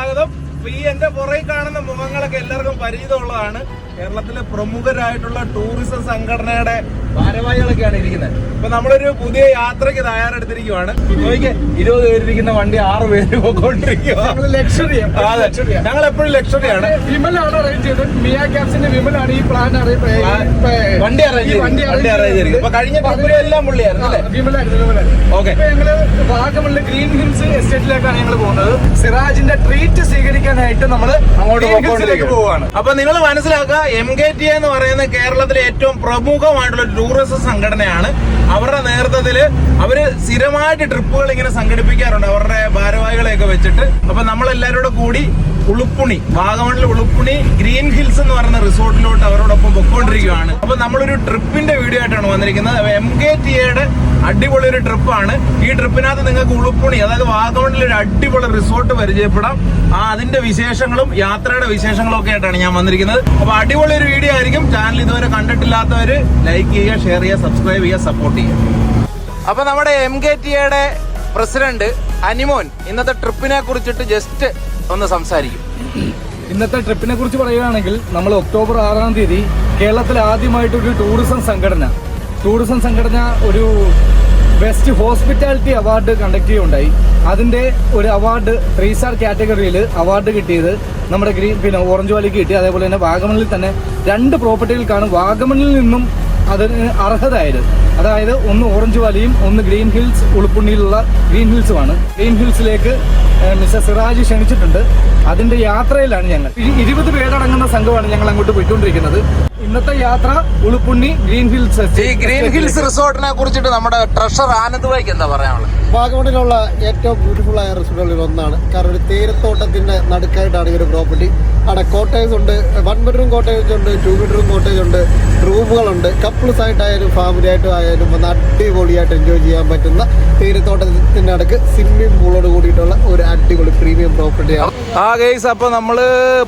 സ്വാഗതം. ഈ എന്റെ പുറകിൽ കാണുന്ന മുഖങ്ങളൊക്കെ എല്ലാവർക്കും പരിചയമുള്ളതാണ് കേരളത്തിലെ പ്രമുഖരായിട്ടുള്ള ടൂറിസം സംഘടനയുടെ ഭാരവാഹികളൊക്കെയാണ് ഇരിക്കുന്നത്. ഇപ്പൊ നമ്മളൊരു പുതിയ യാത്രയ്ക്ക് തയ്യാറെടുത്തിരിക്കുവാണ്. ഇരുപത് പേരിരിക്കുന്ന വണ്ടി ആറ് പേര് പോയിക്കൊണ്ടിരിക്കുക ഞങ്ങൾ എപ്പോഴും ലക്ഷറിയാണ്. വിമലാണ് അറേഞ്ച് ചെയ്തത്. മിയ ക്യാപ്സിന്റെ വിമലാണ് ഈ പ്ലാൻ വണ്ടി അറേഞ്ച്. വണ്ടി അറേഞ്ച് ചെയ്തിരിക്കും ഇപ്പൊ കഴിഞ്ഞ എല്ലാം പുള്ളിയായിരുന്നു അല്ലേ? വിമലായിരുന്നു വിമലായിരുന്നു ഓക്കെ ഇപ്പൊ ഞങ്ങൾ വാഗമണിൽ ഗ്രീൻ ഹിൽസ് എസ്റ്റേറ്റിലേക്കാണ് ഞങ്ങൾ പോകുന്നത്. സിറാജിന്റെ ട്രീറ്റ് സ്വീകരിക്കാനായിട്ട് നമ്മൾ അങ്ങോട്ട് പോവാണ് അപ്പൊ നിങ്ങൾ മനസ്സിലാക്കുക എം കെ ടി എന്ന് പറയുന്ന കേരളത്തിലെ ഏറ്റവും പ്രമുഖമായിട്ടുള്ള ടൂറിസം സംഘടനയാണ്. അവരുടെ നേതൃത്വത്തിൽ അവർ സ്ഥിരമായിട്ട് ട്രിപ്പുകൾ ഇങ്ങനെ സംഘടിപ്പിക്കാറുണ്ട്. അവരുടെ ഭാരവാഹികളെയൊക്കെ വെച്ചിട്ട്. അപ്പൊ നമ്മളെല്ലാവരും കൂടെ ഉളുപ്പുണി വാഗമണിലെ ഉളുപ്പുണി ഗ്രീൻ ഹിൽസ് എന്ന് പറയുന്ന റിസോർട്ടിലോട്ട് അവരോടൊപ്പം പൊക്കോണ്ടിരിക്കുകയാണ് അപ്പൊ നമ്മളൊരു ട്രിപ്പിന്റെ വീഡിയോ ആയിട്ടാണ് വന്നിരിക്കുന്നത്. എം കെ ടി എയുടെ അടിപൊളി ഒരു ട്രിപ്പാണ്. ഈ ട്രിപ്പിനകത്ത് നിങ്ങൾക്ക് ഉളുപ്പുണി അതായത് വാഗമണിലെ ഒരു അടിപൊളി റിസോർട്ട് പരിചയപ്പെടാം. ആ അതിന്റെ വിശേഷങ്ങളും യാത്രയുടെ വിശേഷങ്ങളും ഒക്കെ ആയിട്ടാണ് ഞാൻ വന്നിരിക്കുന്നത്. അപ്പൊ അടിപൊളി ഒരു വീഡിയോ ആയിരിക്കും. ചാനൽ ഇതുവരെ കണ്ടിട്ടില്ലാത്തവര് ലൈക്ക് ചെയ്യുക ഷെയർ ചെയ്യുക സബ്സ്ക്രൈബ് ചെയ്യുക സപ്പോർട്ട് ചെയ്യുക. അപ്പൊ നമ്മുടെ എം കെ ടി എയുടെ പ്രസിഡന്റ് അനിമോൻ ഇന്നത്തെ ട്രിപ്പിനെ കുറിച്ചിട്ട് ജസ്റ്റ് ഒന്ന് സംസാരിക്കും. ഇന്നത്തെ ട്രിപ്പിനെ കുറിച്ച് പറയുകയാണെങ്കിൽ നമ്മൾ ഒക്ടോബർ ആറാം തീയതി കേരളത്തിൽ ആദ്യമായിട്ടൊരു ടൂറിസം സംഘടന ടൂറിസം സംഘടന ഒരു ബെസ്റ്റ് ഹോസ്പിറ്റാലിറ്റി അവാർഡ് കണ്ടക്ട് ചെയ്യുകയുണ്ടായി. അതിന്റെ ഒരു അവാർഡ് ത്രീ സ്റ്റാർ കാറ്റഗറിയിൽ അവാർഡ് കിട്ടിയത് നമ്മുടെ ഗ്രീൻ പിന്നെ ഓറഞ്ച് വാലിക്ക് കിട്ടി. അതേപോലെ തന്നെ വാഗമണിൽ തന്നെ രണ്ട് പ്രോപ്പർട്ടികൾക്കാണ് വാഗമണിൽ നിന്നും അതിന് അർഹതയായത് അതായത് ഒന്ന് ഓറഞ്ച് വാലിയും ഒന്ന് ഗ്രീൻ ഹിൽസ് ഉളുപ്പുണ്ണിയിലുള്ള ഗ്രീൻ ഹിൽസുമാണ് ഗ്രീൻ ഹിൽസിലേക്ക് മിസ്റ്റർ സിറാജ് ക്ഷണിച്ചിട്ടുണ്ട്. അതിന്റെ യാത്രയിലാണ് ഞങ്ങൾ. ഇരുപത് പേരടങ്ങുന്ന സംഘമാണ് ഞങ്ങൾ അങ്ങോട്ട് പോയിക്കൊണ്ടിരിക്കുന്നത്. ഇന്നത്തെ യാത്ര ഉളുപ്പുണ്ണി ഗ്രീൻ ഹിൽസ് ഈ ഗ്രീൻ ഹിൽസ് റിസോർട്ടിനെ കുറിച്ചിട്ട് നമ്മുടെ ട്രഷർ ആനന്ദ് വൈക്ക് എന്താ പറയാനുള്ളത്? വാഗമണിലുള്ള ഏറ്റവും ബ്യൂട്ടിഫുൾ ആയ റിസോർട്ടുകളിൽ ഒന്നാണ്. കാരണം ഒരു തേയിലത്തോട്ടത്തിന്റെ നടുക്കായിട്ടാണ് ഈ ഒരു പ്രോപ്പർട്ടി അവിടെ കോട്ടേജ് ഉണ്ട് വൺ ബെഡ്റൂം കോട്ടേജ് ഉണ്ട് ടു ബെഡ്റൂം കോട്ടേജ് ഉണ്ട്. റൂമുകളുണ്ട് കപ്പിൾസ് ആയിട്ടായാലും ഫാമിലി ആയിട്ടും ആയാലും ഒന്ന് അടിപൊളിയായിട്ട് എൻജോയ് ചെയ്യാൻ പറ്റുന്ന തീരത്തോട്ടത്തിന്റെ അടുക്ക് സ്വിമ്മിംഗ് പൂളോട് കൂടിയിട്ടുള്ള ഒരു അടിപൊളി പ്രീമിയം പ്രോപ്പർട്ടിയാണ് ആ ഗെയ്സ് അപ്പോൾ നമ്മൾ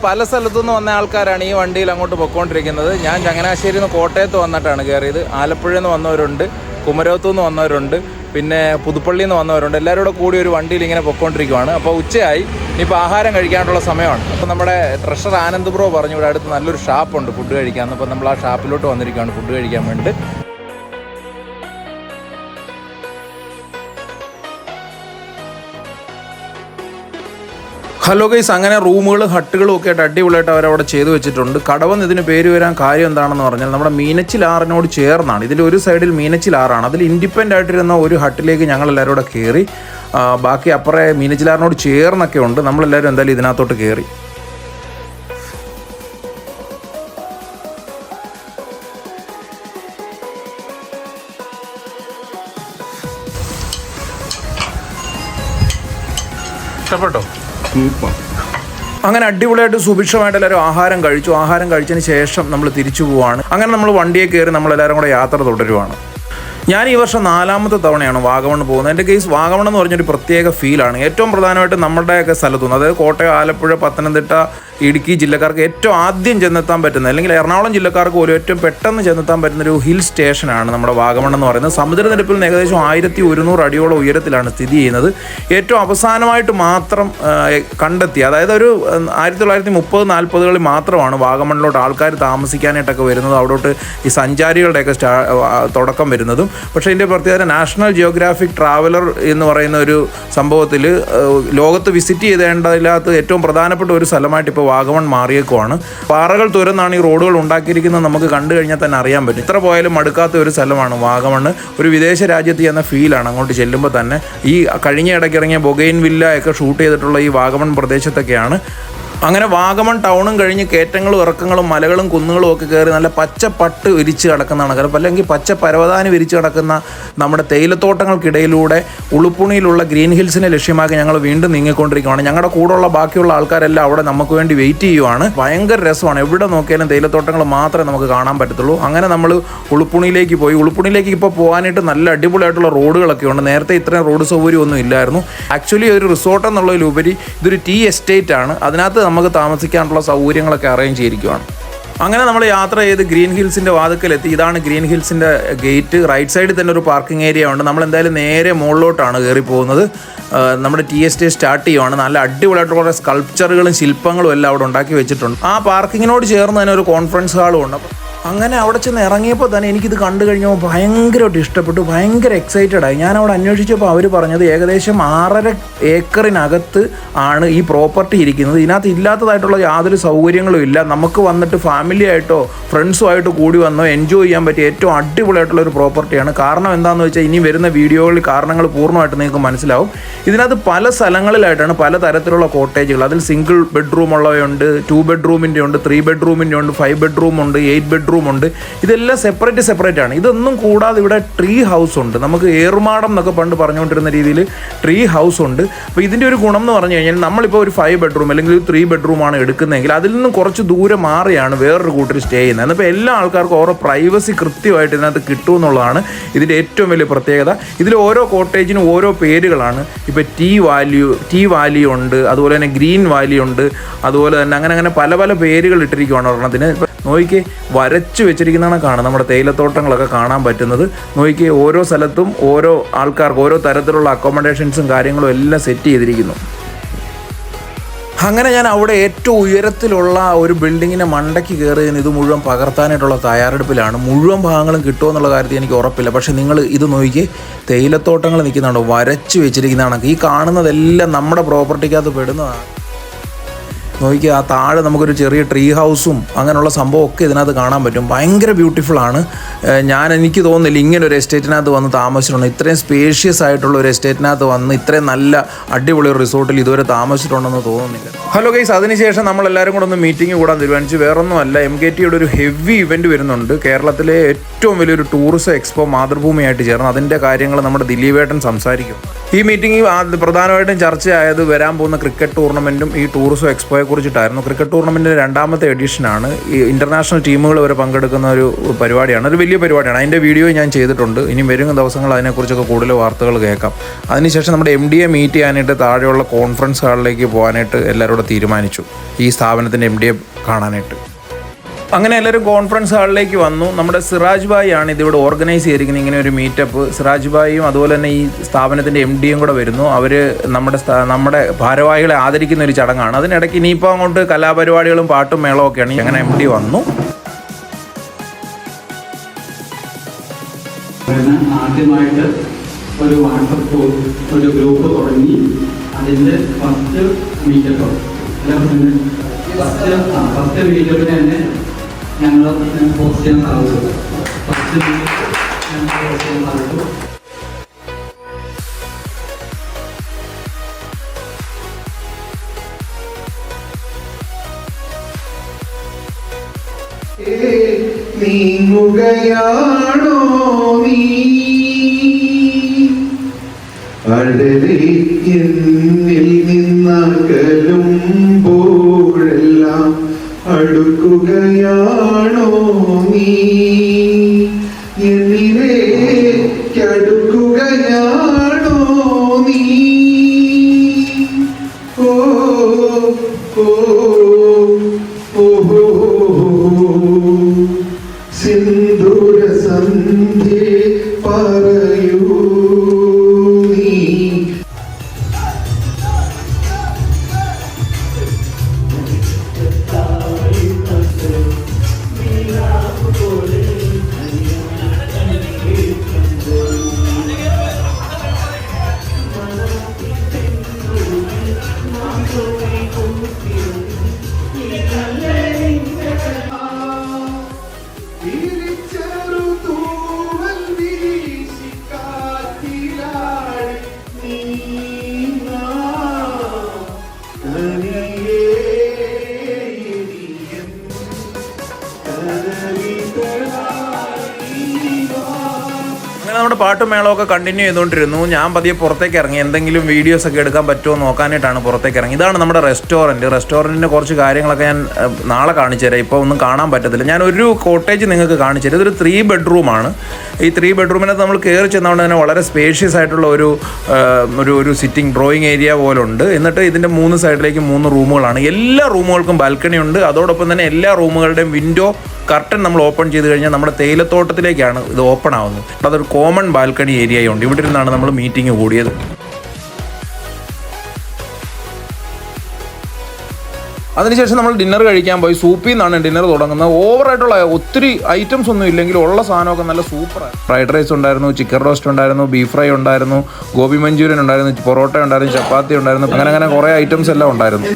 പല സ്ഥലത്തുനിന്ന് വന്ന ആൾക്കാരാണ് ഈ വണ്ടിയിൽ അങ്ങോട്ട് പൊയ്ക്കൊണ്ടിരിക്കുന്നത് ഞാൻ ചങ്ങനാശ്ശേരിയിൽ നിന്ന് കോട്ടയത്ത് വന്നിട്ടാണ് കയറിയത് ആലപ്പുഴയിൽ നിന്ന് വന്നവരുണ്ട്. കുമരകത്തു നിന്ന് വന്നവരുണ്ട്. പിന്നെ പുതുപ്പള്ളിയിൽ നിന്ന് വന്നവരുണ്ട്. എല്ലാവരും കൂടെ കൂടി ഒരു വണ്ടിയിൽ ഇങ്ങനെ പൊക്കോണ്ടിരിക്കുവാണ്. അപ്പോൾ ഉച്ചയായി. ഇപ്പോൾ ആഹാരം കഴിക്കാനുള്ള സമയമാണ്. അപ്പോൾ നമ്മുടെ ട്രഷർ ആനന്ദ് ബ്രോ പറഞ്ഞു ഇവിടെ അടുത്ത് നല്ലൊരു ഷാപ്പുണ്ട് ഫുഡ് കഴിക്കാൻ അപ്പോൾ നമ്മൾ ആ ഷാപ്പിലോട്ട് വന്നിരിക്കുകയാണ് ഫുഡ് കഴിക്കാൻ വേണ്ടി ഹലോ ഗൈസ് അങ്ങനെ റൂമുകളും ഹട്ടുകളും ഒക്കെ ആയിട്ട് അടിപൊളിയായിട്ട് അവരവിടെ ചെയ്തു വെച്ചിട്ടുണ്ട്. കടവന്ന് ഇതിന് പേര് വരാൻ കാര്യം എന്താണെന്ന് പറഞ്ഞാൽ നമ്മുടെ മീനച്ചിൽ ആറിനോട് ചേർന്നാണ്. ഇതിന്റെ ഒരു സൈഡിൽ മീനച്ചിൽ ആറാണ്. അതിൽ ഇൻഡിപെൻഡന്റ് ആയിട്ടിരുന്ന ഒരു ഹട്ടിലേക്ക് ഞങ്ങൾ എല്ലാവരും കൂടെ കയറി ബാക്കി അപ്പുറേ മീനച്ചിലാറിനോട് ചേർന്നൊക്കെ ഉണ്ട്. നമ്മളെല്ലാവരും എന്തായാലും ഇതിനകത്തോട്ട് കയറി ഇഷ്ടപ്പെട്ടോ? അങ്ങനെ അടിപൊളിയായിട്ട് സുഭിക്ഷമായിട്ട് എല്ലാവരും ആഹാരം കഴിച്ചു. ആഹാരം കഴിച്ചതിന് ശേഷം നമ്മൾ തിരിച്ചു പോവാണ്. അങ്ങനെ നമ്മൾ വണ്ടിയെ കയറി നമ്മളെല്ലാവരും കൂടെ യാത്ര തുടരുവാണ്. ഞാൻ ഈ വർഷം നാലാമത്തെ തവണയാണ് വാഗമൺ പോകുന്നത്. എന്റെ കേസ് വാഗമൺ എന്ന് പറഞ്ഞൊരു പ്രത്യേക ഫീലാണ് ഏറ്റവും പ്രധാനമായിട്ട് നമ്മുടെയൊക്കെ സ്ഥലത്തുനിന്ന് അതായത് കോട്ടയം ആലപ്പുഴ പത്തനംതിട്ട ഇടുക്കി ജില്ലക്കാർക്ക് ഏറ്റവും ആദ്യം ചെന്നെത്താൻ പറ്റുന്ന അല്ലെങ്കിൽ എറണാകുളം ജില്ലക്കാർക്ക് പോലും ഏറ്റവും പെട്ടെന്ന് ചെന്നെത്താൻ പറ്റുന്ന ഒരു ഹിൽ സ്റ്റേഷനാണ് നമ്മുടെ വാഗമൺ എന്ന് പറയുന്നത്. സമുദ്രനിരപ്പിൽ നിന്ന് ഏകദേശം ആയിരത്തി ഒരുന്നൂറ് അടിയോളം ഉയരത്തിലാണ് സ്ഥിതി ചെയ്യുന്നത്. ഏറ്റവും അവസാനമായിട്ട് മാത്രം കണ്ടെത്തി അതായത് ഒരു ആയിരത്തി തൊള്ളായിരത്തി മുപ്പത് നാൽപ്പതുകളിൽ മാത്രമാണ് വാഗമണിലോട്ട് ആൾക്കാർ താമസിക്കാനായിട്ടൊക്കെ വരുന്നത്. അവിടോട്ട് ഈ സഞ്ചാരികളുടെയൊക്കെ തുടക്കം വരുന്നതും. പക്ഷേ ഇതിന്റെ പ്രത്യേകത നാഷണൽ ജിയോഗ്രാഫിക് ട്രാവലർ എന്ന് പറയുന്ന ഒരു സംഭവത്തിൽ ലോകത്ത് വിസിറ്റ് ചെയ്തേണ്ടതില്ലാത്ത ഏറ്റവും പ്രധാനപ്പെട്ട ഒരു സ്ഥലമായിട്ട് ഇപ്പോൾ വാഗമൺ മാറിയേക്കുവാണ്. പാറകൾ തുരന്നാണ് ഈ റോഡുകൾ ഉണ്ടാക്കിയിരിക്കുന്നത് നമുക്ക് കണ്ടു കഴിഞ്ഞാൽ തന്നെ അറിയാൻ പറ്റും. ഇത്ര പോയാലും മടുക്കാത്ത ഒരു സ്ഥലമാണ് വാഗമൺ ഒരു വിദേശ രാജ്യത്ത് എന്ന ഫീലാണ് അങ്ങോട്ട് ചെല്ലുമ്പോൾ തന്നെ. ഈ കഴിഞ്ഞ ഇടയ്ക്ക് ഇറങ്ങിയ ബൊഗൈൻ വില്ല ഒക്കെ ഷൂട്ട് ചെയ്തിട്ടുള്ള ഈ വാഗമൺ പ്രദേശത്തൊക്കെയാണ്. അങ്ങനെ വാഗമൺ ടൗണും കഴിഞ്ഞ് കയറ്റങ്ങളും ഇറക്കങ്ങളും മലകളും കുന്നുകളും ഒക്കെ കയറി നല്ല പച്ച പട്ട് വിരിച്ച് കിടക്കുന്നതാണ്. കാരണം അല്ലെങ്കിൽ പച്ച പരവതാനി വിരിച്ച് കിടക്കുന്ന നമ്മുടെ തേയിലത്തോട്ടങ്ങൾക്കിടയിലൂടെ ഉളുപ്പുണിയിലുള്ള ഗ്രീൻ ഹിൽസിനെ ലക്ഷ്യമാക്കി ഞങ്ങൾ വീണ്ടും നീങ്ങിക്കൊണ്ടിരിക്കുകയാണ്. ഞങ്ങളുടെ കൂടെയുള്ള ബാക്കിയുള്ള ആൾക്കാരെല്ലാം അവിടെ നമുക്ക് വേണ്ടി വെയിറ്റ് ചെയ്യുവാണ്. ഭയങ്കര രസമാണ്. എവിടെ നോക്കിയാലും തേയിലത്തോട്ടങ്ങൾ മാത്രമേ നമുക്ക് കാണാൻ പറ്റത്തുള്ളൂ. അങ്ങനെ നമ്മൾ ഉളുപ്പുണിയിലേക്ക് പോയി. ഉളുപ്പുണിയിലേക്ക് ഇപ്പോൾ പോകാനായിട്ട് നല്ല അടിപൊളിയായിട്ടുള്ള റോഡുകളൊക്കെ ഉണ്ട്. നേരത്തെ ഇത്രയും റോഡ് സൗകര്യം ഒന്നും ഇല്ലായിരുന്നു. ആക്ച്വലി ഒരു റിസോർട്ട് എന്നുള്ളതിലുപരി ഇതൊരു ടീ എസ്റ്റേറ്റ് ആണ്. അതിനകത്ത് നമുക്ക് താമസിക്കാനുള്ള സൗകര്യങ്ങളൊക്കെ അറേഞ്ച് ചെയ്തിരിക്കുകയാണ് അങ്ങനെ നമ്മൾ യാത്ര ചെയ്ത് ഗ്രീൻ ഹിൽസിന്റെ വാതുക്കലെത്തി. ഇതാണ് ഗ്രീൻ ഹിൽസിന്റെ ഗേറ്റ് റൈറ്റ് സൈഡിൽ തന്നെ ഒരു പാർക്കിംഗ് ഏരിയ ഉണ്ട്. നമ്മൾ എന്തായാലും നേരെ മുകളിലോട്ടാണ് കയറി പോകുന്നത് നമ്മുടെ ടി എസ് ടി സ്റ്റാർട്ട് ചെയ്യുവാണ്. നല്ല അടിപൊളിയായിട്ട് കുറേ സ്കൾപ്ചറുകളും ശില്പങ്ങളും എല്ലാം അവിടെ ഉണ്ടാക്കി വെച്ചിട്ടുണ്ട്. ആ പാർക്കിങ്ങിനോട് ചേർന്ന് തന്നെ ഒരു കോൺഫറൻസ് ഹാളും ഉണ്ട്. അങ്ങനെ അവിടെ ചെന്ന് ഇറങ്ങിയപ്പോൾ തന്നെ എനിക്കിത് കണ്ടു കഴിഞ്ഞപ്പോൾ ഭയങ്കരമായിട്ട് ഇഷ്ടപ്പെട്ടു ഭയങ്കര എക്സൈറ്റഡ് ആയി. ഞാൻ അവിടെ അന്വേഷിച്ചപ്പോൾ അവർ പറഞ്ഞത് ഏകദേശം ആറര ഏക്കറിനകത്ത് ആണ് ഈ പ്രോപ്പർട്ടി ഇരിക്കുന്നത്. ഇതിനകത്ത് ഇല്ലാത്തതായിട്ടുള്ള യാതൊരു സൗകര്യങ്ങളും ഇല്ല. നമുക്ക് വന്നിട്ട് ഫാമിലി ആയിട്ടോ ഫ്രണ്ട്സും കൂടി വന്നോ എൻജോയ് ചെയ്യാൻ പറ്റിയ ഏറ്റവും അടിപൊളിയായിട്ടുള്ള ഒരു പ്രോപ്പർട്ടിയാണ് കാരണം എന്താണെന്ന് വെച്ചാൽ ഇനി വരുന്ന വീഡിയോകളിൽ കാരണങ്ങൾ പൂർണമായിട്ട് നിങ്ങൾക്ക് മനസ്സിലാവും. ഇതിനകത്ത് പല സ്ഥലങ്ങളിലായിട്ടാണ് പല തരത്തിലുള്ള കോട്ടേജുകൾ അതിൽ സിംഗിൾ ബെഡ്റൂം ഉള്ളവയുണ്ട് ടു ബെഡ്റൂമിന്റെ ഉണ്ട് ത്രീ ബെഡ്റൂമിന്റെ ഉണ്ട് ഫൈവ് ബെഡ്റൂം ഉണ്ട് എയ്റ്റ് ബെഡ്റൂം ഉണ്ട് ഇതെല്ലാം സെപ്പറേറ്റ് സെപ്പറേറ്റ് ആണ്. ഇതൊന്നും കൂടാതെ ഇവിടെ ട്രീ ഹൗസ് ഉണ്ട്. നമുക്ക് ഏറുമാടം എന്നൊക്കെ പണ്ട് പറഞ്ഞുകൊണ്ടിരുന്ന രീതിയിൽ ട്രീ ഹൗസ് ഉണ്ട്. അപ്പോൾ ഇതിന്റെ ഒരു ഗുണം എന്ന് പറഞ്ഞു കഴിഞ്ഞാൽ നമ്മളിപ്പോൾ ഒരു ഫൈവ് ബെഡ്റൂം അല്ലെങ്കിൽ ഒരു ത്രീ ബെഡ്റൂമാണ് എടുക്കുന്നതെങ്കിൽ അതിൽ നിന്നും കുറച്ച് ദൂരെ മാറിയാണ് വേറൊരു കൂട്ടർ സ്റ്റേ ചെയ്യുന്നത്. അപ്പോൾ എല്ലാ ആൾക്കാർക്കും ഓരോ പ്രൈവസി കൃത്യമായിട്ട് ഇതിനകത്ത് കിട്ടും എന്നുള്ളതാണ് ഇതിന്റെ ഏറ്റവും വലിയ പ്രത്യേകത. ഇതിൽ ഓരോ കോട്ടേജിനും ഓരോ പേരുകളാണ്. ഇപ്പോൾ ടീ വാല്യൂ ടീ വാല്യൂ ഉണ്ട്. അതുപോലെ തന്നെ ഗ്രീൻ വാല്യൂ ഉണ്ട്. അതുപോലെ തന്നെ അങ്ങനെ അങ്ങനെ പല പല പേരുകൾ ഇട്ടിരിക്കുകയാണ് ഒരെണ്ണത്തിന്. നോക്കിക്കേ വരച്ചു വെച്ചിരിക്കുന്നതാണ് കാണാം നമ്മുടെ തേയിലത്തോട്ടങ്ങളൊക്കെ കാണാൻ പറ്റുന്നത്. നോയിക്ക് ഓരോ സ്ഥലത്തും ഓരോ ആൾക്കാർക്ക് ഓരോ തരത്തിലുള്ള അക്കോമഡേഷൻസും കാര്യങ്ങളും എല്ലാം സെറ്റ് ചെയ്തിരിക്കുന്നു. അങ്ങനെ ഞാൻ അവിടെ ഏറ്റവും ഉയരത്തിലുള്ള ഒരു ബിൽഡിങ്ങിനെ മണ്ടയ്ക്ക് കയറി ഇത് മുഴുവൻ പകർത്താനായിട്ടുള്ള തയ്യാറെടുപ്പിലാണ്. മുഴുവൻ ഭാഗങ്ങളും കിട്ടുമോ എന്നുള്ള കാര്യത്തിൽ എനിക്ക് ഉറപ്പില്ല. പക്ഷേ നിങ്ങൾ ഇത് നോക്കി തേയിലത്തോട്ടങ്ങൾ നിൽക്കുന്നുണ്ടോ വരച്ച് വെച്ചിരിക്കുന്നതാണ്. ഈ കാണുന്നതെല്ലാം നമ്മുടെ പ്രോപ്പർട്ടിക്കകത്ത് പെടുന്നതാണ്. നോക്കി ആ താഴെ നമുക്കൊരു ചെറിയ ട്രീ ഹൗസും അങ്ങനെയുള്ള സംഭവമൊക്കെ ഇതിനകത്ത് കാണാൻ പറ്റും. ഭയങ്കര ബ്യൂട്ടിഫുൾ ആണ്. ഞാൻ എനിക്ക് തോന്നുന്നില്ല ഇങ്ങനെ ഒരു എസ്റ്റേറ്റിനകത്ത് വന്ന് താമസിച്ചിട്ടുണ്ട്. ഇത്രയും സ്പേഷ്യസ് ആയിട്ടുള്ള ഒരു എസ്റ്റേറ്റിനകത്ത് വന്ന് ഇത്രയും നല്ല അടിപൊളി ഒരു റിസോർട്ടിൽ ഇതുവരെ താമസിച്ചിട്ടുണ്ടെന്ന് തോന്നുന്നില്ല. ഹലോ ഗൈസ് അതിനുശേഷം നമ്മൾ എല്ലാവരും കൂടെ ഒന്ന് മീറ്റിംഗ് കൂടാൻ തീരുമാനിച്ചു. വേറൊന്നുമല്ല എം കെ ടിയുടെ ഒരു ഹെവി ഇവന്റ് വരുന്നുണ്ട്. കേരളത്തിലെ ഏറ്റവും വലിയൊരു ടൂറിസം എക്സ്പോ മാതൃഭൂമിയായിട്ട് ചേർന്ന് അതിന്റെ കാര്യങ്ങൾ നമ്മുടെ ദിലീപേട്ടൻ സംസാരിക്കും. ഈ മീറ്റിംഗ് പ്രധാനമായിട്ടും ചർച്ചയായത് വരാൻ പോകുന്ന ക്രിക്കറ്റ് ടൂർണമെന്റും ഈ ടൂറിസം എക്സ്പോയെ കുറിച്ചിട്ടായിരുന്നു. ക്രിക്കറ്റ് ടൂർണമെന്റിന്റെ രണ്ടാമത്തെ എഡിഷനാണ് ഈ ഇന്റർനാഷണൽ ടീമുകൾ വരെ പങ്കെടുക്കുന്ന ഒരു പരിപാടിയാണ്. ഒരു വലിയ പരിപാടിയാണ്. അതിന്റെ വീഡിയോ ഞാൻ ചെയ്തിട്ടുണ്ട്. ഇനി വരുന്ന ദിവസങ്ങൾ അതിനെക്കുറിച്ചൊക്കെ കൂടുതൽ വാർത്തകൾ കേൾക്കാം. അതിനുശേഷം നമ്മുടെ എം ഡി എ മീറ്റ് ചെയ്യാനായിട്ട് താഴെയുള്ള കോൺഫറൻസ് ഹാളിലേക്ക് പോകാനായിട്ട് എല്ലാവരും തീരുമാനിച്ചു. ഈ സ്ഥാപനത്തിന്റെ എ കാണാനായിട്ട്. അങ്ങനെ എല്ലാവരും കോൺഫറൻസ് ഹാളിലേക്ക് വന്നു. നമ്മുടെ സിറാജ് ഭായി ആണ് ഇതിവിടെ ഓർഗനൈസ് ചെയ്തിരിക്കുന്നത്. ഇങ്ങനെ ഒരു മീറ്റപ്പ് സിറാജ് ഭായിയും അതുപോലെ തന്നെ ഈ സ്ഥാപനത്തിന്റെ എം ഡിയും കൂടെ വരുന്നു. അവർ നമ്മുടെ നമ്മുടെ ഭാരവാഹികളെ ആദരിക്കുന്ന ഒരു ചടങ്ങാണ്. അതിനിടയ്ക്ക് ഇനിയിപ്പോൾ അങ്ങോട്ട് കലാപരിപാടികളും പാട്ടും മേളവും ഒക്കെയാണ്. അങ്ങനെ എം ഡി വന്നു. ആദ്യമായിട്ട് ഒരു വാട്സപ്പ് ഒരു ഗ്രൂപ്പ് തുടങ്ങി. അതിന്റെ ഫസ്റ്റ് മീറ്റപ്പ് ഫസ്റ്റ് ഫസ്റ്റ് മീറ്റപ്പിന് തന്നെ ഞങ്ങൾ പോസ്റ്റ് ചെയ്യാൻ സാധിച്ചു ഫസ്റ്റ് മിനിറ്റ് ഞാൻ പോസ്റ്റ് ചെയ്യാൻ സാധിച്ചു നീങ്ങുകയാണോ അടുക്കുകയാണോ Eu. പാട്ടും കണ്ടിന്യൂ ചെയ്തുകൊണ്ടിരുന്നു. ഞാൻ പതിയെ പുറത്തേക്ക് ഇറങ്ങി. എന്തെങ്കിലും വീഡിയോസ് ഒക്കെ എടുക്കാൻ പറ്റുമോ നോക്കാനായിട്ടാണ് പുറത്തേക്ക് ഇറങ്ങി. ഇതാണ് നമ്മുടെ റെസ്റ്റോറന്റ് റെസ്റ്റോറന്റിന്റെ കുറച്ച് കാര്യങ്ങളൊക്കെ ഞാൻ നാളെ കാണിച്ചു തരാം ഇപ്പോൾ ഒന്നും കാണാൻ പറ്റത്തില്ല. ഞാൻ ഒരു കോട്ടേജ് നിങ്ങൾക്ക് കാണിച്ചു തരാം ഇതൊരു ത്രീ ബെഡ്റൂമാണ് ഈ ത്രീ ബെഡ്റൂമിനകത്ത് നമ്മൾ കയറി ചെന്നുകൊണ്ട് തന്നെ വളരെ സ്പേഷ്യസ് ആയിട്ടുള്ള ഒരു ഒരു ഒരു സിറ്റിംഗ് ഡ്രോയിങ് ഏരിയ പോലെ ഉണ്ട് എന്നിട്ട് ഇതിന്റെ മൂന്ന് സൈഡിലേക്ക് മൂന്ന് റൂമുകളാണ് എല്ലാ റൂമുകൾക്കും ബാൽക്കണി ഉണ്ട്. അതോടൊപ്പം തന്നെ എല്ലാ റൂമുകളുടെയും വിൻഡോ കർട്ടൻ നമ്മൾ ഓപ്പൺ ചെയ്ത് കഴിഞ്ഞാൽ നമ്മുടെ തേയിലത്തോട്ടത്തിലേക്കാണ് ഇത് ഓപ്പൺ ആവുന്നത്. അതൊരു കോമൺ ബാൽക്കണി ഏരിയയുണ്ട് ഇവിടെ നിന്നാണ് നമ്മൾ മീറ്റിംഗ് കൂടിയത്. അതിനുശേഷം നമ്മൾ ഡിന്നർ കഴിക്കാൻ പോയി. സൂപ്പിൽ നിന്നാണ് ഡിന്നർ തുടങ്ങുന്നത്. ഓവറായിട്ടുള്ള ഒത്തിരി ഐറ്റംസ് ഒന്നും ഇല്ലെങ്കിൽ ഉള്ള സാധനമൊക്കെ നല്ല സൂപ്പറാണ് ഫ്രൈഡ് റൈസ് ഉണ്ടായിരുന്നു ചിക്കൻ റോസ്റ്റ് ഉണ്ടായിരുന്നു ബീഫ് ഫ്രൈ ഉണ്ടായിരുന്നു ഗോബി മഞ്ചൂരിയൻ ഉണ്ടായിരുന്നു പൊറോട്ട ഉണ്ടായിരുന്നു ചപ്പാത്തി ഉണ്ടായിരുന്നു അങ്ങനെ അങ്ങനെ കുറേ ഐറ്റംസ് എല്ലാം ഉണ്ടായിരുന്നു.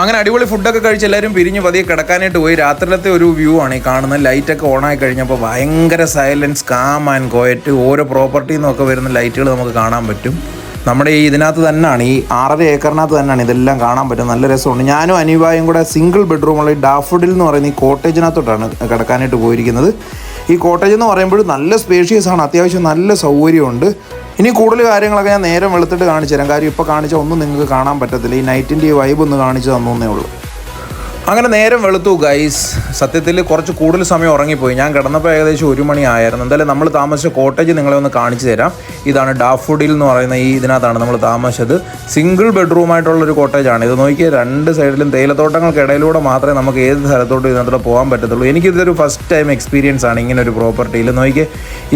അങ്ങനെ അടിപൊളി ഫുഡൊക്കെ കഴിച്ച് എല്ലാവരും പിരിഞ്ഞ് പതിയെ കിടക്കാനായിട്ട് പോയി. രാത്രിയിലത്തെ ഒരു വ്യൂ ആണ് ഈ കാണുന്നത്. ലൈറ്റൊക്കെ ഓണായി കഴിഞ്ഞപ്പോൾ ഭയങ്കര സൈലൻസ് കാം ആൻഡ് കോയറ്റ് ഓരോ പ്രോപ്പർട്ടിയിൽ നിന്നൊക്കെ വരുന്ന ലൈറ്റുകൾ നമുക്ക് കാണാൻ പറ്റും. നമ്മുടെ ഈ ഇതിനകത്ത് തന്നെയാണ് ഈ ആറര ഏക്കറിനകത്ത് തന്നെയാണ് ഇതെല്ലാം കാണാൻ പറ്റും നല്ല രസമുണ്ട്. ഞാനും അനിവായും കൂടെ സിംഗിൾ ബെഡ്റൂമുള്ള ഈ ഡാഫുഡിൽ എന്ന് പറയുന്ന ഈ കോട്ടേജിനകത്തോട്ടാണ് കിടക്കാനായിട്ട് പോയിരിക്കുന്നത്. ഈ കോട്ടേജ് എന്ന് പറയുമ്പോൾ നല്ല സ്പേഷ്യസ് ആണ്. അത്യാവശ്യം നല്ല സൗകര്യമുണ്ട്. ഇനി കൂടുതൽ കാര്യങ്ങളൊക്കെ ഞാൻ നേരം വെളുത്തിട്ട് കാണിച്ചു തരാം. കാര്യം ഇപ്പോൾ കാണിച്ചാൽ ഒന്നും നിങ്ങൾക്ക് കാണാൻ പറ്റത്തില്ല. ഈ നൈറ്റിന്റെ ഈ വൈബ് ഒന്ന് കാണിച്ചു തന്നേ ഉള്ളൂ. അങ്ങനെ നേരം വെളുത്തു ഗൈസ് സത്യത്തിൽ കുറച്ച് കൂടുതൽ സമയം ഉറങ്ങിപ്പോയി. ഞാൻ കിടന്നപ്പോൾ ഏകദേശം ഒരു മണി ആയിരുന്നു. എന്തായാലും നമ്മൾ താമസിച്ച കോട്ടേജ് നിങ്ങളെ ഒന്ന് കാണിച്ചു തരാം. ഇതാണ് ഡാഫുഡിൽ എന്ന് പറയുന്ന ഈ ഇതിനകത്താണ് നമ്മൾ താമസിച്ചത്. സിംഗിൾ ബെഡ്റൂമായിട്ടുള്ളൊരു കോട്ടേജാണ് ഇത് നോക്കിയാൽ രണ്ട് സൈഡിലും തേയിലത്തോട്ടങ്ങൾക്ക് ഇടയിലൂടെ മാത്രമേ നമുക്ക് ഏത് സ്ഥലത്തോട്ടും ഇതിനകത്തോടെ പോകാൻ പറ്റത്തുള്ളൂ. എനിക്കിതൊരു ഫസ്റ്റ് ടൈം എക്സ്പീരിയൻസ് ആണ് ഇങ്ങനെ ഒരു പ്രോപ്പർട്ടിയിൽ നോക്കിയേ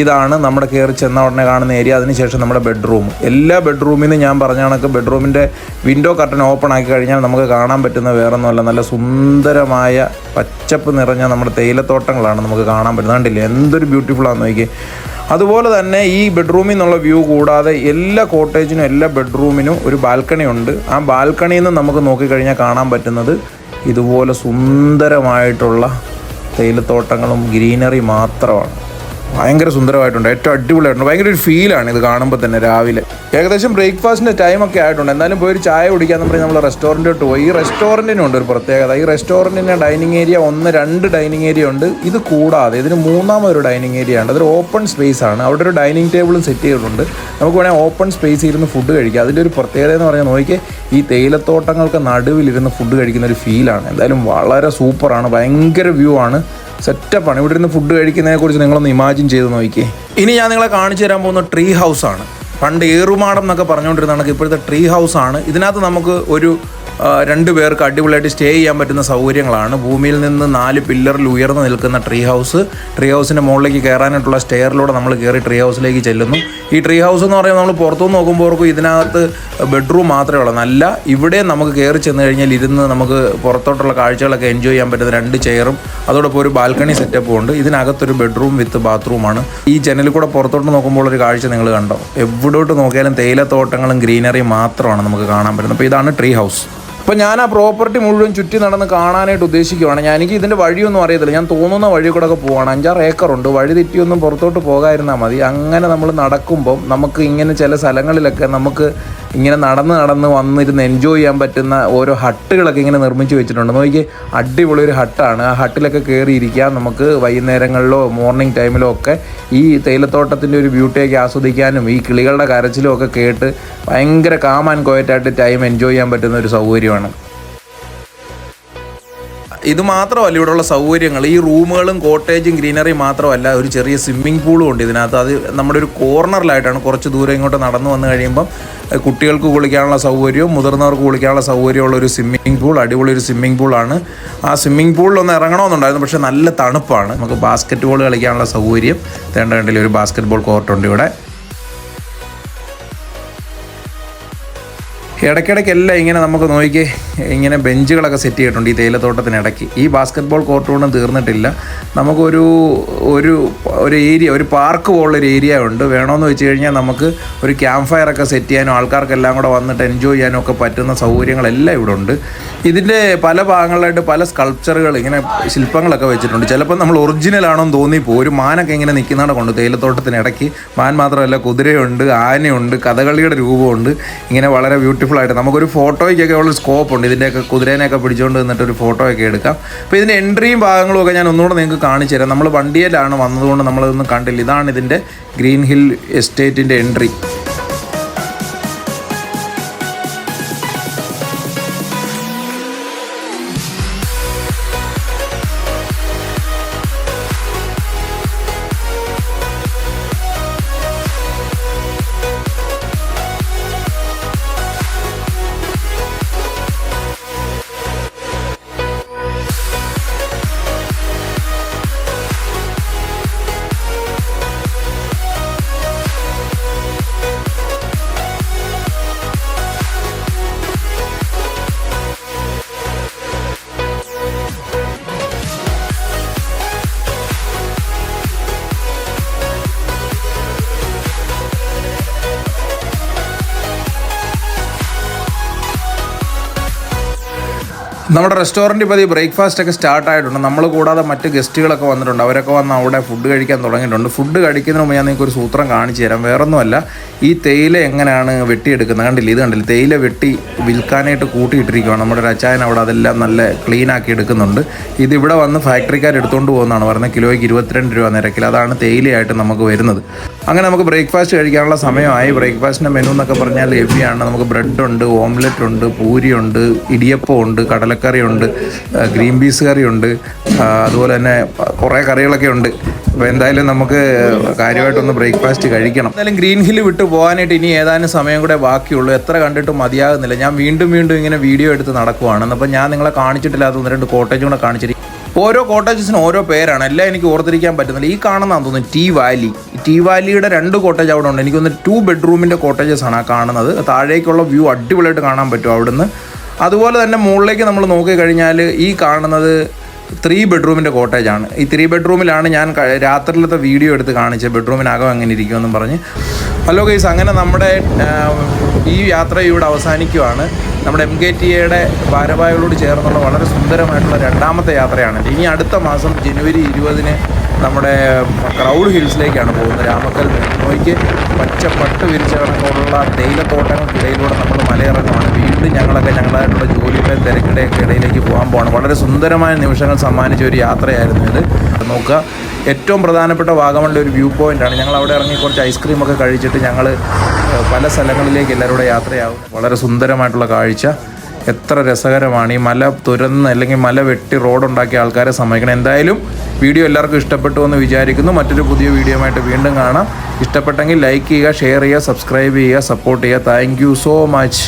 ഇതാണ് നമ്മുടെ കയറി ചെന്ന ഉടനെ കാണുന്ന ഏരിയ അതിനുശേഷം നമ്മുടെ ബെഡ്റൂം എല്ലാ ബെഡ്റൂമിൽ നിന്ന് ഞാൻ പറഞ്ഞ കണക്ക് ബെഡ്റൂമിന്റെ വിൻഡോ കർട്ടൻ ഓപ്പൺ ആക്കി കഴിഞ്ഞാൽ നമുക്ക് കാണാൻ പറ്റുന്ന വേറെ നല്ല നല്ല സുന്ദരമായ പച്ചപ്പ് നിറഞ്ഞ നമ്മുടെ തേയിലത്തോട്ടങ്ങളാണ് നമുക്ക് കാണാൻ പറ്റുന്നത്. കണ്ടില്ലേ? എന്തൊരു ബ്യൂട്ടിഫുൾ ആണെന്ന് നോക്കി അതുപോലെ തന്നെ ഈ ബെഡ്റൂമിൽ നിന്നുള്ള വ്യൂ കൂടാതെ എല്ലാ കോട്ടേജിനും എല്ലാ ബെഡ്റൂമിനും ഒരു ബാൽക്കണി ഉണ്ട്. ആ ബാൽക്കണിയിൽ നിന്ന് നമുക്ക് നോക്കിക്കഴിഞ്ഞാൽ കാണാൻ പറ്റുന്നത് ഇതുപോലെ സുന്ദരമായിട്ടുള്ള തേയിലത്തോട്ടങ്ങളും ഗ്രീനറി മാത്രമാണ്. ഭയങ്കര സുന്ദരമായിട്ടുണ്ട്. ഏറ്റവും അടിപൊളിയായിട്ടുണ്ട്. ഭയങ്കര ഒരു ഫീലാണ് ഇത് കാണുമ്പോൾ തന്നെ രാവിലെ. ഏകദേശം ബ്രേക്ക്ഫാസ്റ്റിന്റെ ടൈമൊക്കെ ആയിട്ടുണ്ട്. എന്തായാലും പോയി ഒരു ചായ കുടിക്കാന്ന് പറഞ്ഞ് നമ്മൾ റെസ്റ്റോറന്റിലോട്ട് പോയി. ഈ റെസ്റ്റോറന്റിനുണ്ട് ഒരു പ്രത്യേകത. ഈ റെസ്റ്റോറന്റിന്റെ ഡൈനിങ് ഏരിയ ഒന്ന് രണ്ട് ഡൈനിങ് ഏരിയ ഉണ്ട്. ഇത് കൂടാതെ ഇതിന് മൂന്നാമതൊരു ഡൈനിങ് ഏരിയ ഉണ്ട്. അതൊരു ഓപ്പൺ സ്പേസ് ആണ്. അവിടെ ഒരു ഡൈനിങ് ടേബിളും സെറ്റ് ചെയ്തിട്ടുണ്ട്. നമുക്ക് വേണമെങ്കിൽ ഓപ്പൺ സ്പേസ് ഇരുന്ന് ഫുഡ് കഴിക്കാം. അതിന്റെ ഒരു പ്രത്യേകത എന്ന് പറഞ്ഞാൽ നോക്കി ഈ തേയിലത്തോട്ടങ്ങൾക്ക് നടുവിലിരുന്ന് ഫുഡ് കഴിക്കുന്ന ഒരു ഫീലാണ് എന്തായാലും വളരെ സൂപ്പറാണ് ഭയങ്കര വ്യൂ ആണ്. സെറ്റപ്പാണ്. ഇവിടെ ഇരുന്ന് ഫുഡ് കഴിക്കുന്നതിനെ കുറിച്ച് നിങ്ങളൊന്ന് ഇമാജിൻ ചെയ്ത് നോക്കിയേ. ഇനി ഞാൻ നിങ്ങളെ കാണിച്ചു തരാൻ പോകുന്ന ട്രീ ഹൗസ് ആണ്. പണ്ട് ഏറുമാടം എന്നൊക്കെ പറഞ്ഞുകൊണ്ടിരുന്ന കണക്ക് ഇപ്പോഴത്തെ ട്രീ ഹൗസ് ആണ്. ഇതിനകത്ത് നമുക്ക് ഒരു രണ്ട് പേർക്ക് അടിപൊളിയായിട്ട് സ്റ്റേ ചെയ്യാൻ പറ്റുന്ന സൗകര്യങ്ങളാണ്. ഭൂമിയിൽ നിന്ന് നാല് പില്ലറിൽ ഉയർന്നു നിൽക്കുന്ന ട്രീ ഹൗസ് ട്രീ ഹൗസിന്റെ മുകളിലേക്ക് കയറാനായിട്ടുള്ള സ്റ്റെയറിലൂടെ നമ്മൾ കയറി ട്രീ ഹൗസിലേക്ക് ചെല്ലുന്നു. ഈ ട്രീ ഹൗസ് എന്ന് പറയുമ്പോൾ നമ്മൾ പുറത്തുനിന്ന് നോക്കുമ്പോഴേക്കും ഇതിനകത്ത് ബെഡ്റൂം മാത്രമേ ഉള്ളൂ. നല്ല ഇവിടെ നമുക്ക് കയറി ചെന്ന് കഴിഞ്ഞാൽ ഇരുന്ന് നമുക്ക് പുറത്തോട്ടുള്ള കാഴ്ചകളൊക്കെ എൻജോയ് ചെയ്യാൻ പറ്റുന്ന രണ്ട് ചെയറും അതോടൊപ്പം ഒരു ബാൽക്കണി സെറ്റപ്പും ഉണ്ട്. ഇതിനകത്തൊരു ബെഡ്റൂം വിത്ത് ബാത്റൂമാണ് ഈ ജനലിൽ കൂടെ പുറത്തോട്ട് നോക്കുമ്പോൾ ഒരു കാഴ്ച നിങ്ങൾ കണ്ടോ? എവിടോട്ട് നോക്കിയാലും തേയിലത്തോട്ടങ്ങളും ഗ്രീനറിയും മാത്രമാണ് നമുക്ക് കാണാൻ പറ്റുന്നത്. അപ്പോൾ ഇതാണ് ട്രീ ഹൗസ് അപ്പോൾ ഞാൻ ആ പ്രോപ്പർട്ടി മുഴുവൻ ചുറ്റി നടന്ന് കാണാനായിട്ട് ഉദ്ദേശിക്കുവാണ്. ഞാൻ എനിക്ക് ഇതിന്റെ വഴിയൊന്നും അറിയത്തില്ല. ഞാൻ തോന്നുന്ന വഴി കൂടെ ഒക്കെ പോവാണ്. അഞ്ചാറ് ഏക്കറുണ്ട് വഴി തെറ്റിയൊന്നും പുറത്തോട്ട് പോകാതിരുന്നാൽ മതി. അങ്ങനെ നമ്മൾ നടക്കുമ്പം നമുക്ക് ഇങ്ങനെ ചില സ്ഥലങ്ങളിലൊക്കെ നമുക്ക് ഇങ്ങനെ നടന്ന് നടന്ന് വന്നിരുന്ന് എൻജോയ് ചെയ്യാൻ പറ്റുന്ന ഓരോ ഹട്ടുകളൊക്കെ ഇങ്ങനെ നിർമ്മിച്ച് വെച്ചിട്ടുണ്ട്. നോക്കി അടിപൊളി ഒരു ഹട്ടാണ്. ആ ഹട്ടിലൊക്കെ കയറി ഇരിക്കാം നമുക്ക് വൈകുന്നേരങ്ങളിലോ മോർണിംഗ് ടൈമിലോ ഒക്കെ ഈ തേയിലത്തോട്ടത്തിന്റെ ഒരു ബ്യൂട്ടിയൊക്കെ ആസ്വദിക്കാനും ഈ കിളികളുടെ കരച്ചിലും ഒക്കെ കേട്ട് ഭയങ്കര കാം ആൻഡ് കോയറ്റായിട്ട് ടൈം എൻജോയ് ചെയ്യാൻ പറ്റുന്ന ഒരു സൗകര്യമാണ്. ഇത് മാത്രമല്ല ഇവിടെയുള്ള സൗകര്യങ്ങൾ. ഈ റൂമുകളും കോട്ടേജും ഗ്രീനറി മാത്രമല്ല ഒരു ചെറിയ സ്വിമ്മിംഗ് പൂളും ഉണ്ട് ഇതിനകത്ത്. അത് നമ്മുടെ ഒരു കോർണറിലായിട്ടാണ് കുറച്ച് ദൂരം ഇങ്ങോട്ട് നടന്നു വന്നു കഴിയുമ്പം കുട്ടികൾക്ക് കുളിക്കാനുള്ള സൗകര്യവും മുതിർന്നവർക്ക് കുളിക്കാനുള്ള സൗകര്യമുള്ള ഒരു സ്വിമ്മിംഗ് പൂൾ അടിപൊളി ഒരു സ്വിമ്മിംഗ് പൂളാണ്. ആ സ്വിമ്മിംഗ് പൂളിലൊന്ന് ഇറങ്ങണമെന്നുണ്ടായിരുന്നു പക്ഷേ നല്ല തണുപ്പാണ്. നമുക്ക് ബാസ്ക്കറ്റ് ബോൾ കളിക്കാനുള്ള സൗകര്യം. തേണ്ട ഒരു ബാസ്ക്കറ്റ് ബോൾ കോർട്ടുണ്ട് ഇവിടെ. ഇടയ്ക്കിടയ്ക്കെല്ലാം ഇങ്ങനെ നമുക്ക് നോക്കി ഇങ്ങനെ ബെഞ്ചുകളൊക്കെ സെറ്റ് ചെയ്തിട്ടുണ്ട് ഈ തേയിലത്തോട്ടത്തിനിടയ്ക്ക് ഈ ബാസ്ക്കറ്റ് ബോൾ കോർട്ട് കൊണ്ടും തീർന്നിട്ടില്ല. നമുക്കൊരു ഒരു ഒരു ഏരിയ ഒരു പാർക്ക് പോലുള്ളൊരു ഏരിയ ഉണ്ട്. വേണമെന്ന് വെച്ച് കഴിഞ്ഞാൽ നമുക്ക് ഒരു ക്യാമ്പ് ഫയർ ഒക്കെ സെറ്റ് ചെയ്യാനും ആൾക്കാർക്കെല്ലാം കൂടെ വന്നിട്ട് എൻജോയ് ചെയ്യാനും ഒക്കെ പറ്റുന്ന സൗകര്യങ്ങളെല്ലാം ഇവിടെ ഉണ്ട്. ഇതിന്റെ പല ഭാഗങ്ങളിലായിട്ട് പല സ്കൾപ്ചറുകൾ ഇങ്ങനെ ശില്പങ്ങളൊക്കെ വെച്ചിട്ടുണ്ട്. ചിലപ്പോൾ നമ്മൾ ഒറിജിനൽ ആണെന്ന് തോന്നിപ്പോൾ ഒരു മാനൊക്കെ ഇങ്ങനെ നിൽക്കുന്നതാണ് കൊണ്ട് തേയിലത്തോട്ടത്തിനിടയ്ക്ക് മാൻ മാത്രമല്ല കുതിരയുണ്ട് ആനയുണ്ട് കഥകളിയുടെ രൂപമുണ്ട്. ഇങ്ങനെ വളരെ ബ്യൂട്ടിഫുൾ ആയിട്ട്. നമുക്കൊരു ഫോട്ടോയ്ക്കൊക്കെ ഉള്ള സ്കോപ്പ് ഉണ്ട്. ഇതിന്റെയൊക്കെ കുതിരേനെയൊക്കെ പിടിച്ചുകൊണ്ട് നിന്നിട്ട് ഒരു ഫോട്ടോയൊക്കെ എടുക്കാം. അപ്പോൾ ഇതിന്റെ എൻട്രിയും ഭാഗങ്ങളും ഒക്കെ ഞാൻ ഒന്നുകൂടെ നിങ്ങൾക്ക് കാണിച്ചു തരാം. നമ്മൾ വണ്ടിയിലാണ് വന്നതുകൊണ്ട് നമ്മളിതൊന്നും കണ്ടില്ല. ഇതാണ് ഇതിന്റെ ഗ്രീൻ ഹിൽ എസ്റ്റേറ്റിന്റെ എൻട്രി നമ്മുടെ റെസ്റ്റോറന്റ് ഇപ്പോൾ ഈ ബ്രേക്ക്ഫാസ്റ്റ് ഒക്കെ സ്റ്റാർട്ട് ആയിട്ടുണ്ട്. നമ്മൾ കൂടാതെ മറ്റ് ഗസ്റ്റുകളൊക്കെ വന്നിട്ടുണ്ട്. അവരൊക്കെ വന്ന് അവിടെ ഫുഡ് കഴിക്കാൻ തുടങ്ങിയിട്ടുണ്ട്. ഫുഡ് കഴിക്കുന്നതിന് മുമ്പ് ഞാൻ നിങ്ങൾക്ക് ഒരു സൂത്രം കാണിച്ചു തരാം. വേറൊന്നുമല്ല ഈ തേയില എങ്ങനെയാണ് വെട്ടിയെടുക്കുന്നത്? കണ്ടില്ല? ഇത് കണ്ടില്ല? തേയില വെട്ടി വിൽക്കാനായിട്ട് കൂട്ടിയിട്ടിരിക്കുകയാണ് നമ്മുടെ ഒരു അച്ചായൻ അവിടെ അതെല്ലാം നല്ല ക്ലീൻ ആക്കി എടുക്കുന്നുണ്ട്. ഇത് ഇവിടെ വന്ന് ഫാക്ടറിക്കാർ എടുത്തുകൊണ്ട് പോകുന്നതാണ്. പറയുന്നത് കിലോയ്ക്ക് ഇരുപത്തിരണ്ട് രൂപ നിരക്കിൽ. അതാണ് തേയിലയായിട്ട് നമുക്ക് വരുന്നത്. അങ്ങനെ നമുക്ക് ബ്രേക്ക്ഫാസ്റ്റ് കഴിക്കാനുള്ള സമയമായി. ബ്രേക്ക്ഫാസ്റ്റിന്റെ മെനു എന്നൊക്കെ പറഞ്ഞാൽ ഹെവിയാണ് നമുക്ക് ബ്രെഡ് ഉണ്ട് ഓംലെറ്റ് ഉണ്ട് പൂരിയുണ്ട് ഇടിയപ്പം ഉണ്ട് കടലക്കറി ആ, ഗ്രീൻ പീസ് കറിയുണ്ട് അതുപോലെ തന്നെ കുറേ കറികളൊക്കെ ഉണ്ട്. അപ്പോൾ എന്തായാലും നമുക്ക് കാര്യമായിട്ടൊന്ന് ബ്രേക്ക്ഫാസ്റ്റ് കഴിക്കണം. എന്തായാലും ഗ്രീൻ ഹിൽ വിട്ട് പോകാനായിട്ട് ഇനി ഏതാനും സമയം കൂടെ ബാക്കിയുള്ളൂ. എത്ര കണ്ടിട്ടും മതിയാകുന്നില്ല. ഞാൻ വീണ്ടും വീണ്ടും ഇങ്ങനെ വീഡിയോ എടുത്ത് നടക്കുവാണ്. അപ്പോൾ ഞാൻ നിങ്ങളെ കാണിച്ചിട്ടില്ലാത്ത ഒന്ന് രണ്ട് കോട്ടേജും കൂടെ കാണിച്ചിട്ട് ഓരോ കോട്ടേജസിന് ഓരോ പേരാണ്. എല്ലാം എനിക്ക് ഓർത്തിരിക്കാൻ പറ്റുന്നില്ല. ഈ കാണുന്നതാന്ന് തോന്നുന്നു ടീ വാലി. ടി വാലിയുടെ രണ്ട് കോട്ടേജ് അവിടെ ഉണ്ട്. എനിക്കൊന്ന് ടു ബെഡ്റൂമിന്റെ കോട്ടേജസ് ആണ് കാണുന്നത്. താഴേക്കുള്ള വ്യൂ അടിപൊളിയായിട്ട് കാണാൻ പറ്റും അവിടുന്ന്. അതുപോലെ തന്നെ മുകളിലേക്ക് നമ്മൾ നോക്കിക്കഴിഞ്ഞാൽ ഈ കാണുന്നത് ത്രീ ബെഡ്റൂമിന്റെ കോട്ടേജാണ് ഈ ത്രീ ബെഡ്റൂമിലാണ് ഞാൻ രാത്രിയിലത്തെ വീഡിയോ എടുത്ത് കാണിച്ചത്. ബെഡ്റൂമിനകം അങ്ങനെ ഇരിക്കുമെന്നും പറഞ്ഞ്. ഹലോ ഗൈസ് അങ്ങനെ നമ്മുടെ ഈ യാത്ര ഇവിടെ അവസാനിക്കുവാണ്. നമ്മുടെ എം കെ ടി എയുടെ ഭാരവാഹികളോട് ചേർന്നുള്ള വളരെ സുന്ദരമായിട്ടുള്ള രണ്ടാമത്തെ യാത്രയാണ്. ഇനി അടുത്ത മാസം ജനുവരി ഇരുപതിന് നമ്മുടെ ക്രൗഡ് ഹിൽസിലേക്കാണ് പോകുന്നത്. രാമക്കൽ നോയ്ക്ക് പച്ച പട്ട് വിരിച്ച കണക്കുള്ള തേയിലത്തോട്ടങ്ങൾക്കിടയിലൂടെ നമ്മൾ മലയിറങ്ങുകയാണ് വീണ്ടും ഞങ്ങളൊക്കെ ഞങ്ങളായിട്ടുള്ള ജോലിയുടെ തിരക്കിടെയൊക്കെ ഇടയിലേക്ക് പോകാൻ പോകണം വളരെ സുന്ദരമായ നിമിഷങ്ങൾ സമ്മാനിച്ച ഒരു യാത്രയായിരുന്നു ഇത്. നോക്കുക. ഏറ്റവും പ്രധാനപ്പെട്ട വാഗമണിന്റെ ഒരു വ്യൂ പോയിന്റാണ് ഞങ്ങൾ അവിടെ ഇറങ്ങി കുറച്ച് ഐസ്ക്രീം ഒക്കെ കഴിച്ചിട്ട് ഞങ്ങൾ പല സ്ഥലങ്ങളിലേക്ക് എല്ലാവരും കൂടെ യാത്രയാവും. വളരെ സുന്ദരമായിട്ടുള്ള കാഴ്ച. എത്ര രസകരമാണ് ഈ മല തുരന്ന് അല്ലെങ്കിൽ മല വെട്ടി റോഡുണ്ടാക്കിയ ആൾക്കാരെ സമ്മതിക്കണം. എന്തായാലും വീഡിയോ എല്ലാവർക്കും ഇഷ്ടപ്പെട്ടു എന്ന് വിചാരിക്കുന്നു. മറ്റൊരു പുതിയ വീഡിയോയുമായിട്ട് വീണ്ടും കാണാം. ഇഷ്ടപ്പെട്ടെങ്കിൽ ലൈക്ക് ചെയ്യുക ഷെയർ ചെയ്യുക സബ്സ്ക്രൈബ് ചെയ്യുക സപ്പോർട്ട് ചെയ്യുക. Thank so much